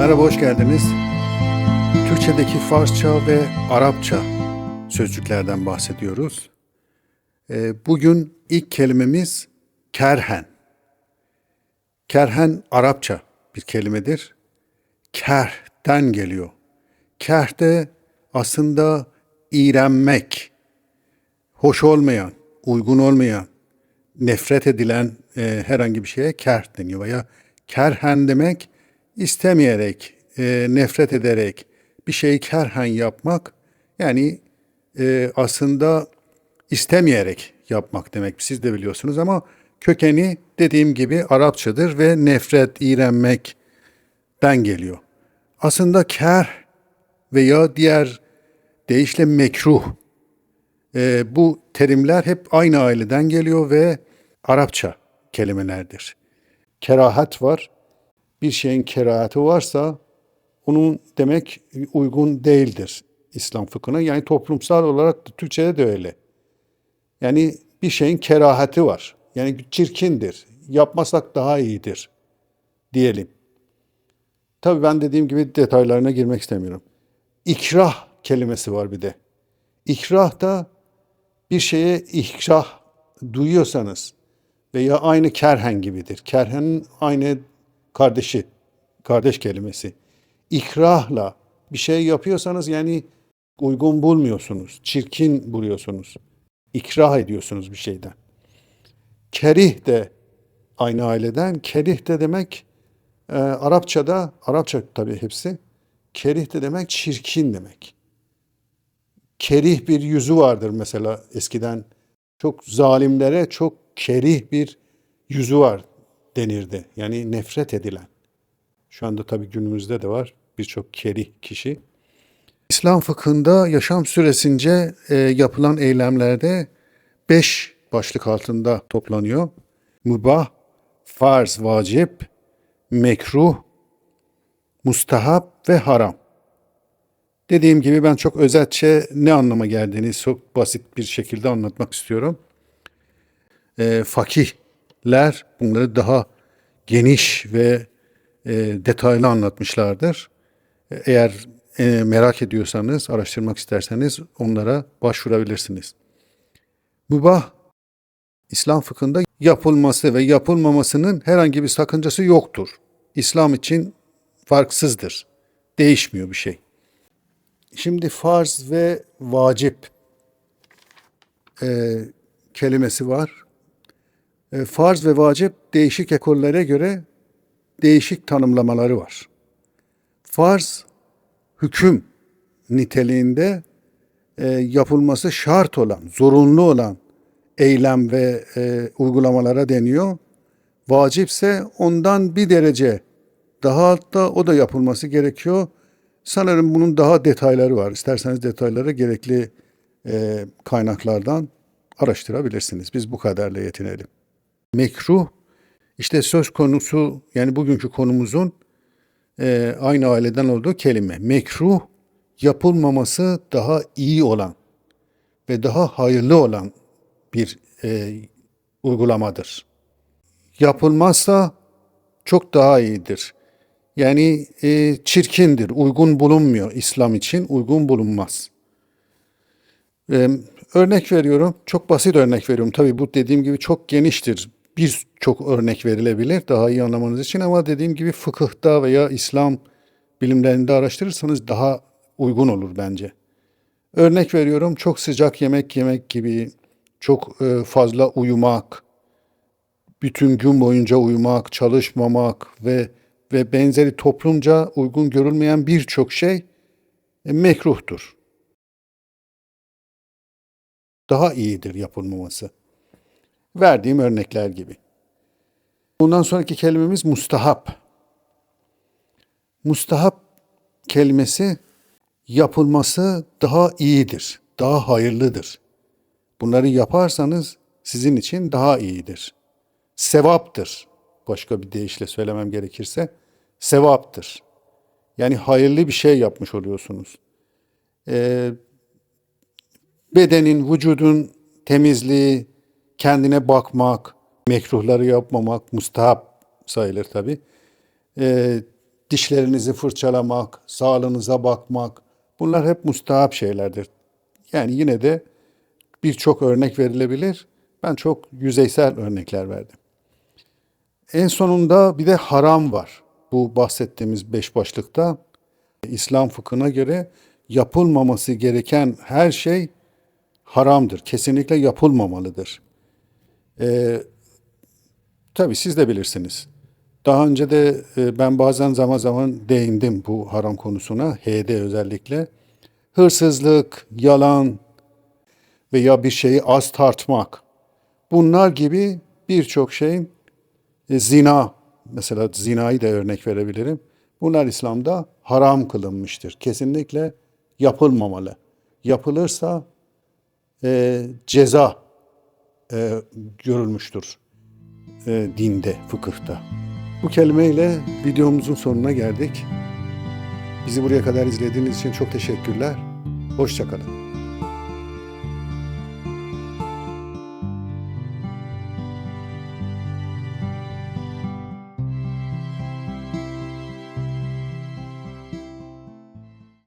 Merhaba, hoş geldiniz. Türkçedeki Farsça ve Arapça sözcüklerden bahsediyoruz. Ee, Bugün ilk kelimemiz kerhen. Kerhen Arapça bir kelimedir. Kerh'ten geliyor. Kerh de aslında iğrenmek, hoş olmayan, uygun olmayan, nefret edilen e, herhangi bir şeye kerh deniyor veya kerhen demek istemeyerek, e, nefret ederek bir şeyi kerhen yapmak yani e, aslında istemeyerek yapmak demek. Siz de biliyorsunuz ama kökeni dediğim gibi Arapçadır ve nefret, iğrenmekten geliyor. Aslında kerh veya diğer deyişle mekruh e, bu terimler hep aynı aileden geliyor ve Arapça kelimelerdir. Kerahat var. Bir şeyin kerahatı varsa onun demek uygun değildir İslam fıkhına. Yani toplumsal olarak da Türkçe'de de öyle. Yani bir şeyin kerahati var. Yani çirkindir. Yapmasak daha iyidir diyelim. Tabii ben dediğim gibi detaylarına girmek istemiyorum. İkrah kelimesi var bir de. İkrah da bir şeye ikrah duyuyorsanız veya aynı kerhen gibidir. Kerhenin aynı kardeşi, kardeş kelimesi. İkrahla bir şey yapıyorsanız yani uygun bulmuyorsunuz, çirkin buluyorsunuz. İkrah ediyorsunuz bir şeyden. Kerih de aynı aileden. Kerih de demek e, Arapçada, Arapça tabii hepsi. Kerih de demek çirkin demek. Kerih bir yüzü vardır mesela eskiden. Çok zalimlere çok kerih bir yüzü var denirdi. Yani nefret edilen. Şu anda tabii günümüzde de var birçok kerih kişi. İslam fıkhında yaşam süresince e, yapılan eylemlerde beş başlık altında toplanıyor. Mübah, farz, vacip, mekruh, mustahap ve haram. Dediğim gibi ben çok özetçe ne anlama geldiğini çok basit bir şekilde anlatmak istiyorum. E, fakihler bunları daha geniş ve e, detaylı anlatmışlardır. E, Eğer e, merak ediyorsanız, araştırmak isterseniz onlara başvurabilirsiniz. Mübah, İslam fıkhında yapılması ve yapılmamasının herhangi bir sakıncası yoktur. İslam için farksızdır. Değişmiyor bir şey. Şimdi farz ve vacip e, kelimesi var. E, farz ve vacip değişik ekollere göre değişik tanımlamaları var. Farz hüküm niteliğinde e, yapılması şart olan, zorunlu olan eylem ve e, uygulamalara deniyor. Vacipse ondan bir derece daha altta o da yapılması gerekiyor. Sanırım bunun daha detayları var. İsterseniz detayları gerekli e, kaynaklardan araştırabilirsiniz. Biz bu kadarla yetinelim. Mekruh, işte söz konusu yani bugünkü konumuzun e, aynı aileden olduğu kelime. Mekruh, yapılmaması daha iyi olan ve daha hayırlı olan bir e, uygulamadır. Yapılmazsa çok daha iyidir. Yani e, çirkindir, uygun bulunmuyor İslam için, uygun bulunmaz. E, örnek veriyorum, çok basit örnek veriyorum. Tabii bu dediğim gibi çok geniştir. Birçok örnek verilebilir daha iyi anlamanız için ama dediğim gibi fıkıhta veya İslam bilimlerinde araştırırsanız daha uygun olur bence. Örnek veriyorum, çok sıcak yemek yemek gibi, çok e, fazla uyumak, bütün gün boyunca uyumak, çalışmamak ve ve benzeri toplumca uygun görülmeyen birçok şey e, mekruhtur. Daha iyidir yapılmaması. Verdiğim örnekler gibi. Bundan sonraki kelimemiz mustahap. Mustahap kelimesi yapılması daha iyidir, daha hayırlıdır. Bunları yaparsanız sizin için daha iyidir. Sevaptır. Başka bir deyişle söylemem gerekirse sevaptır. Yani hayırlı bir şey yapmış oluyorsunuz. Ee, bedenin, vücudun temizliği, kendine bakmak, mekruhları yapmamak, mustahap sayılır tabi. Ee, dişlerinizi fırçalamak, sağlığınıza bakmak bunlar hep mustahap şeylerdir. Yani yine de birçok örnek verilebilir. Ben çok yüzeysel örnekler verdim. En sonunda bir de haram var. Bu bahsettiğimiz beş başlıkta İslam fıkhına göre yapılmaması gereken her şey haramdır. Kesinlikle yapılmamalıdır. Ee, tabii siz de bilirsiniz. Daha önce de e, ben bazen zaman zaman değindim bu haram konusuna. H'de özellikle. Hırsızlık, yalan veya bir şeyi az tartmak. Bunlar gibi birçok şey e, zina, mesela zinayı da örnek verebilirim. Bunlar İslam'da haram kılınmıştır. Kesinlikle yapılmamalı. Yapılırsa e, ceza e, görülmüştür e, dinde, fıkıhta. Bu kelimeyle videomuzun sonuna geldik. Bizi buraya kadar izlediğiniz için çok teşekkürler. Hoşçakalın.